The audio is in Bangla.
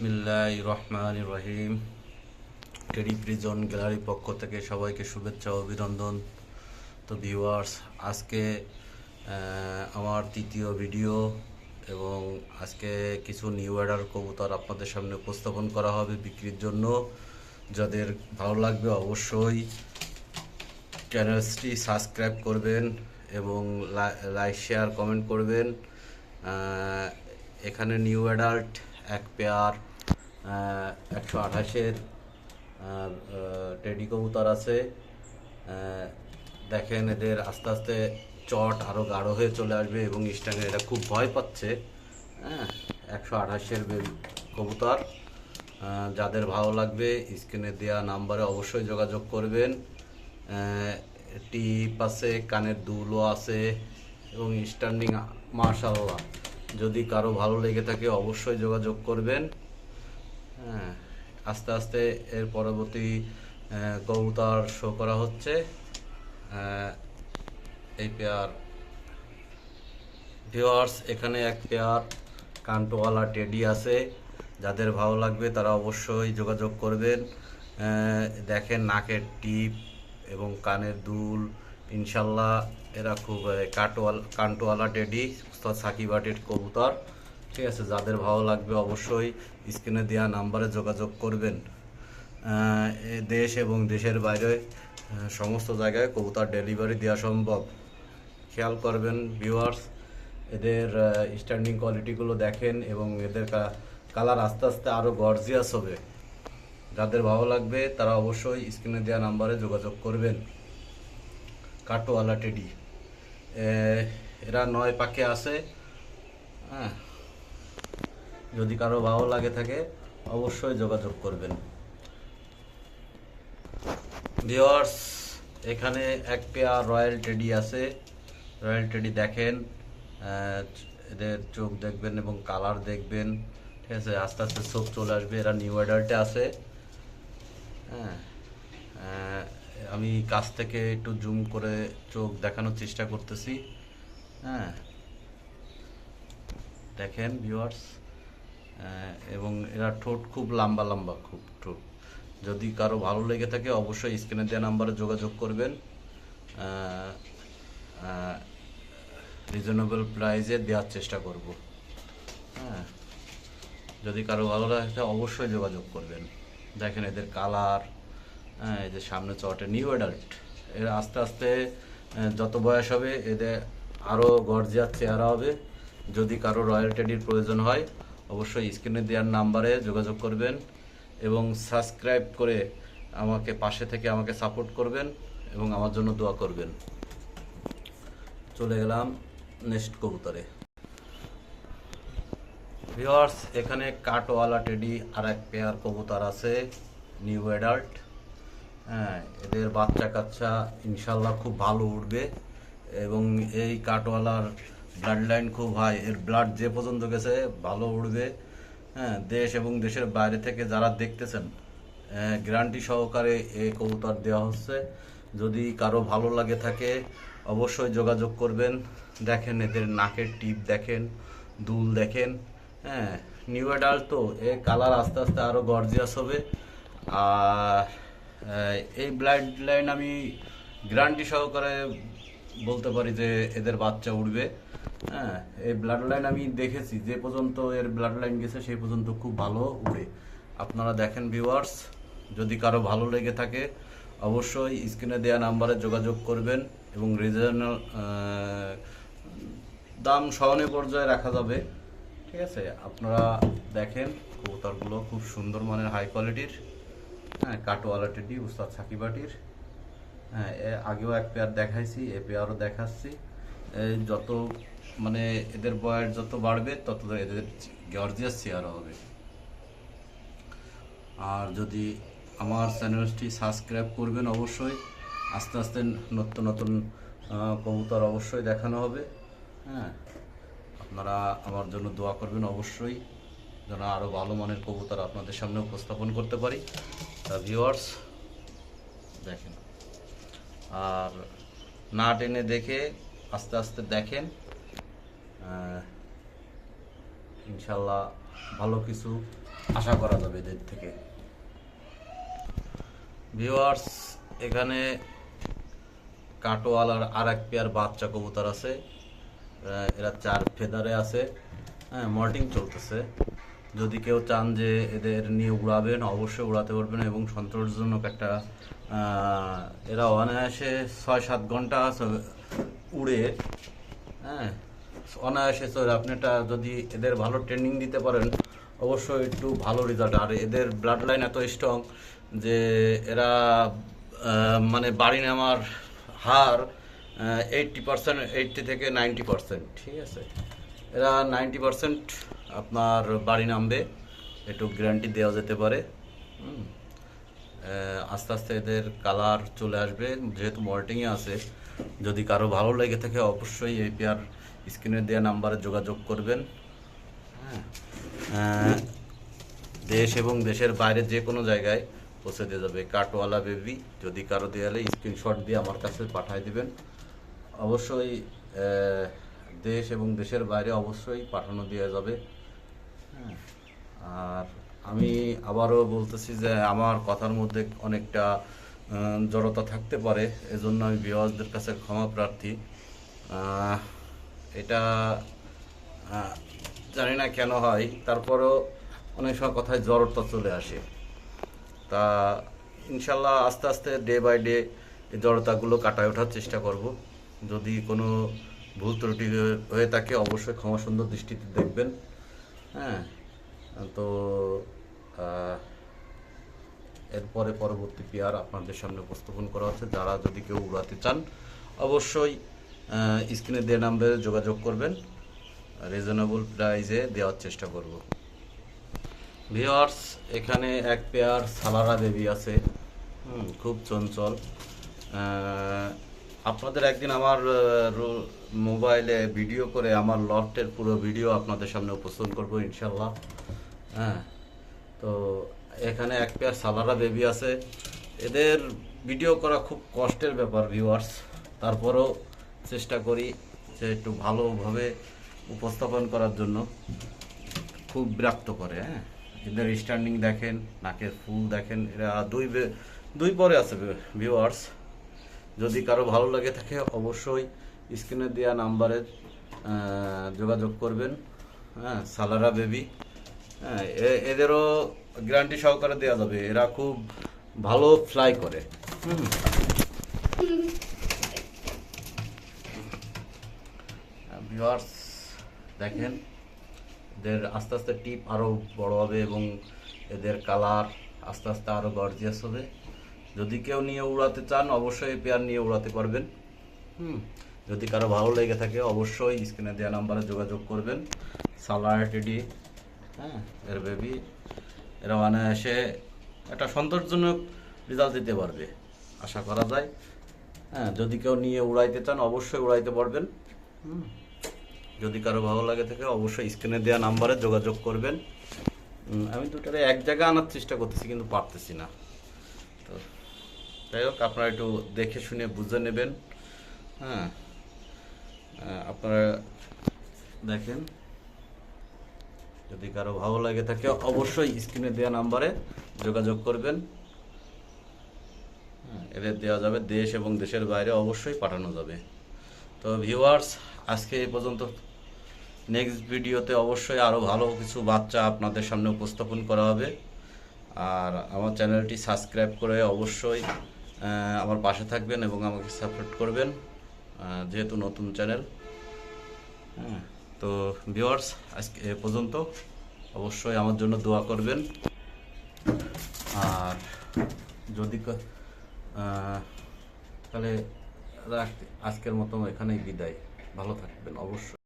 বিসমিল্লাহ রহমান রহিম টেরি প্রিজন গ্যালারির পক্ষ থেকে সবাইকে শুভেচ্ছা অভিনন্দন। তো ভিউয়ার্স, আজকে আমার তৃতীয় ভিডিও এবং আজকে কিছু নিউ অর্ডার কবুতর আপনাদের সামনে উপস্থাপন করা হবে বিক্রির জন্য। যাদের ভালো লাগবে অবশ্যই চ্যানেলটি সাবস্ক্রাইব করবেন এবং লাইক, শেয়ার, কমেন্ট করবেন। এখানে নিউ অ্যাডাল্ট, এক পেয়ার একশো আঠাশের টেডি কবুতর আছে। দেখেন এদের আস্তে আস্তে চট আরও গাঢ় হয়ে চলে আসবে এবং স্ট্যান্ডে এটা খুব ভয় পাচ্ছে। হ্যাঁ একশো আঠাশের কবুতর। যাদের ভালো লাগবে, স্ক্রিনে দেওয়া নাম্বারে অবশ্যই যোগাযোগ করবেন। টিপ আছে, কানের দুলও আছে এবং স্ট্যান্ডিং মার্শাল্লাহ যদি কারও ভালো লেগে থাকে, অবশ্যই যোগাযোগ করবেন। হ্যাঁ আস্তে আস্তে এর পরবর্তী কবুতর শো করা হচ্ছে। এই পেয়ার ভিওয়ার্স এখানে এক পেয়ার কান্টোওয়ালা টেডি আছে। যাদের ভালো লাগবে তারা অবশ্যই যোগাযোগ করবেন। দেখেন নাকের টিপ এবং কানের দুল। ইনশাল্লাহ এরা খুব আহ, কাটোয়াল কান্টোওয়ালা টেডি সাকিবাটের কবুতর। ঠিক আছে, যাদের ভালো লাগবে অবশ্যই স্ক্রিনে দেওয়া নাম্বারে যোগাযোগ করবেন। দেশ এবং দেশের বাইরে সমস্ত জায়গায় কবুতর ডেলিভারি দেওয়া সম্ভব। খেয়াল করবেন ভিউয়ার্স এদের স্ট্যান্ডিং কোয়ালিটিগুলো দেখেন এবং এদের কালার আস্তে আস্তে আরও গর্জিয়াস হবে। যাদের ভালো লাগবে, তারা অবশ্যই স্ক্রিনে দেওয়া নাম্বারে যোগাযোগ করবেন। কাটোয়ালা টেডি। এরা নয় পাকে আছে। হ্যাঁ যদি কারও ভালো লাগে থাকে, অবশ্যই যোগাযোগ করবেন। ভিওয়ার্স এখানে এক পেয়ার রয়্যাল টেডি আছে। রয়্যাল টেডি দেখেন এদের চোখ দেখবেন এবং কালার দেখবেন। ঠিক আছে, আস্তে আস্তে চোখ চলে আসবে, এরা নিউ অ্যাডাল্টে আছে। হ্যাঁ আমি কাছ থেকে একটু জুম করে চোখ দেখানোর চেষ্টা করতেছি। হ্যাঁ দেখেন ভিউয়ার্স। এবং এরা ঠোঁট খুব লম্বা লম্বা, খুব ঠোঁট। যদি কারও ভালো লেগে থাকে, অবশ্যই স্ক্রিনে দেওয়া নাম্বারে যোগাযোগ করবেন। রিজনেবল প্রাইসে দেওয়ার চেষ্টা করব। হ্যাঁ যদি কারও ভালো লাগে অবশ্যই যোগাযোগ করবেন। দেখেন এদের কালার হ্যাঁ এদের সামনে চটে নিউ অ্যাডাল্ট এরা আস্তে আস্তে যত বয়স হবে, এদের আরও গর্জিয়ার চেহারা হবে। যদি কারও রয়্যাল টেডির প্রয়োজন হয় অবশ্যই স্ক্রিনে দেওয়ার নাম্বারে যোগাযোগ করবেন এবং সাবস্ক্রাইব করে আমাকে পাশে থেকে আমাকে সাপোর্ট করবেন এবং আমার জন্য দোয়া করবেন। চলে গেলাম নেক্সট কবুতরে। ভিওয়ার্স এখানে কাটওয়ালা টেডি আর এক পেয়ার কবুতর আছে নিউ অ্যাডাল্ট হ্যাঁ এদের বাচ্চা কাচ্চা ইনশাল্লাহ খুব ভালো উঠবে এবং এই কাটওয়ালার ব্লাড লাইন খুব হাই এর ব্লাড যে পর্যন্ত গেছে ভালো উঠবে হ্যাঁ দেশ এবং দেশের বাইরে থেকে যারা দেখতেছেন গ্যারান্টি সহকারে এ কবুতর দেওয়া হচ্ছে। যদি কারও ভালো লাগে থাকে, অবশ্যই যোগাযোগ করবেন। দেখেন এদের নাকের টিপ দেখেন, দুল দেখেন হ্যাঁ নিউ অ্যাডাল্ট তো, এ কালার আস্তে আস্তে আরও গর্জিয়াস হবে। আর এই ব্লাড লাইন আমি গ্যারান্টি সহকারে বলতে পারি যে এদের বাচ্চা উঠবে। হ্যাঁ এই ব্লাড লাইন আমি দেখেছি, যে পর্যন্ত এর ব্লাড লাইন গেছে, সেই পর্যন্ত খুব ভালো উড়ে আপনারা দেখেন ভিউয়ার্স যদি কারও ভালো লেগে থাকে, অবশ্যই স্ক্রিনে দেওয়া নাম্বারে যোগাযোগ করবেন এবং রিজনাল দাম সহনে পর্যায়ে রাখা যাবে। ঠিক আছে? আপনারা দেখেন, কবুতরগুলো খুব সুন্দর মানের হাই কোয়ালিটির হ্যাঁ কাটোয়ালা টেডি, উস্তাদ সাকিবাটির হ্যাঁ আগেও এক পেয়ার দেখাইছি, এ পেয়ারও দেখাচ্ছি। যত মানে এদের বয়স যত বাড়বে, তত এদের গর্জিয়াস চেয়ারা হবে। আর যদি আমার চ্যানেলটি সাবস্ক্রাইব করবেন অবশ্যই, আস্তে আস্তে নতুন নতুন কবুতর অবশ্যই দেখানো হবে। হ্যাঁ আপনারা আমার জন্য দোয়া করবেন অবশ্যই, যেন আরও ভালো মানের কবুতর আপনাদের সামনে উপস্থাপন করতে পারি। তা ভিউয়ার্স দেখেন। আর না টেনে দেখে আস্তে আস্তে দেখেন। ইনশাল্লাহ ভালো কিছু আশা করা যাবে এদের থেকে। ভিউয়ার্স, এখানে কাটোয়ালার আর আর এক পেয়ার বাচ্চা কবুতর আছে। এরা চার ফেদারে আছে। হ্যাঁ মল্টিং চলতেছে। যদি কেউ চান যে এদের নিয়ে উড়াবেন, অবশ্যই উড়াতে পারবেন এবং সন্তোষজনক একটা এরা অনায়াসে ছয় সাত ঘণ্টা উড়ে হ্যাঁ অনায়াসে চলে আপনি এটা যদি এদের ভালো ট্রেনিং দিতে পারেন, অবশ্যই একটু ভালো রেজাল্ট আর এদের ব্লাড লাইন এত স্ট্রং যে এরা মানে বাড়ি নেওয়ার হার এইটটি পার্সেন্ট এইটটি থেকে নাইনটি পার্সেন্ট ঠিক আছে? এরা নাইনটি পার্সেন্ট আপনার বাড়ি নামবে। একটু গ্যারান্টি দেওয়া যেতে পারে। আস্তে আস্তে এদের কালার চলে আসবে। যেহেতু মল্টিংয়ে আছে, যদি কারও ভালো লেগে থাকে অবশ্যই এই পেয়ার স্ক্রিনে দেওয়া নাম্বারে যোগাযোগ করবেন। হ্যাঁ। দেশ এবং দেশের বাইরে যে কোনো জায়গায় পৌঁছে দিয়ে যাবে। কাটওয়ালা বেবি যদি কারও দেয়ালে স্ক্রিনশট দিয়ে আমার কাছে পাঠিয়ে দিবেন। অবশ্যই দেশ এবং দেশের বাইরে অবশ্যই পাঠানো দেওয়া যাবে। আর আমি আবারও বলতেছি যে আমার কথার মধ্যে অনেকটা জড়তা থাকতে পারে, এজন্য আমি বিওয়াজদের কাছে ক্ষমা প্রার্থী। এটা জানি না কেন হয়, তারপরেও অনেক সময় কথায় জড়তা চলে আসে। তা ইনশাল্লাহ আস্তে আস্তে ডে বাই ডে এই জড়তাগুলো কাটায় ওঠার চেষ্টা করব। যদি কোনো ভুল ত্রুটি হয়ে- হয়ে থাকে, অবশ্যই ক্ষমা সুন্দর দৃষ্টিতে দেখবেন। হ্যাঁ? তো এরপরে পরবর্তী পেয়ার আপনাদের সামনে উপস্থাপন করা হচ্ছে। যারা যদি কেউ উড়াতে চান, অবশ্যই স্ক্রিনে দেওয়া নাম্বারে যোগাযোগ করবেন। রিজনেবল প্রাইসে দেওয়ার চেষ্টা করব। ভিওয়ার্স এখানে এক পেয়ার সালারা দেবী আছে। খুব চঞ্চল। আপনাদের একদিন আমার মোবাইলে ভিডিও করে আমার লটের পুরো ভিডিও আপনাদের সামনে উপস্থাপন করব ইনশাল্লাহ। হ্যাঁ তো এখানে এক পেয়ার সালারা বেবি আছে। এদের ভিডিও করা খুব কষ্টের ব্যাপার ভিউয়ার্স তারপরেও চেষ্টা করি যে একটু ভালোভাবে উপস্থাপন করার জন্য। খুব বিরক্ত করে হ্যাঁ। এদের স্ট্যান্ডিং দেখেন, নাকের ফুল দেখেন, এরা দুই দুই পরে আছে ভিউয়ার্স যদি কারও ভালো লাগে থাকে, অবশ্যই স্ক্রিনে দেওয়া নাম্বারে যোগাযোগ করবেন। হ্যাঁ সালারা বেবি। হ্যাঁ এদেরও গ্যারান্টি সহকারে দেওয়া যাবে। এরা খুব ভালো ফ্লাই করে। হুম। ভিউয়ার্স, দেখেন, এদের আস্তে আস্তে টিপ আরও বড় হবে এবং এদের কালার আস্তে আস্তে আরও গর্জিয়াস হবে। যদি কেউ নিয়ে উড়াতে চান, অবশ্যই পেয়ার নিয়ে উড়াতে পারবেন। হুম, যদি কারও ভালো লেগে থাকে, অবশ্যই স্ক্রিনে দেওয়া নাম্বারে যোগাযোগ করবেন। সালার টিডি হ্যাঁ এর বেবি এরা অনায়াসে একটা সন্তোষজনক রেজাল্ট দিতে পারবে, আশা করা যায়। হ্যাঁ যদি কেউ নিয়ে উড়াইতে চান, অবশ্যই উড়াইতে পারবেন। হুম, যদি কারও ভালো লাগে থাকে, অবশ্যই স্ক্রিনে দেওয়া নাম্বারে যোগাযোগ করবেন। আমি দুটারে এক জায়গায় আনার চেষ্টা করতেছি, কিন্তু পারতেছি না। তো যাই হোক আপনারা একটু দেখে শুনে বুঝে নেবেন। হ্যাঁ আপনারা দেখেন যদি কারও ভালো লাগে থাকে অবশ্যই স্ক্রিনে দেওয়া নাম্বারে যোগাযোগ করবেন। হ্যাঁ, এদের দেওয়া যাবে দেশ এবং দেশের বাইরে অবশ্যই পাঠানো যাবে। তো ভিউয়ার্স আজকে এই পর্যন্ত। নেক্সট ভিডিওতে অবশ্যই আরও ভালো কিছু বাচ্চা আপনাদের সামনে উপস্থাপন করা হবে। আর আমার চ্যানেলটি সাবস্ক্রাইব করে অবশ্যই আমার পাশে থাকবেন এবং আমাকে সাপোর্ট করবেন যেহেতু নতুন চ্যানেল। হ্যাঁ তো ভিউয়ার্স, আজকে এ পর্যন্ত অবশ্যই আমার জন্য দোয়া করবেন। আর যদি তাহলে আজকের মতো এখানেই বিদায়। ভালো থাকবেন অবশ্যই।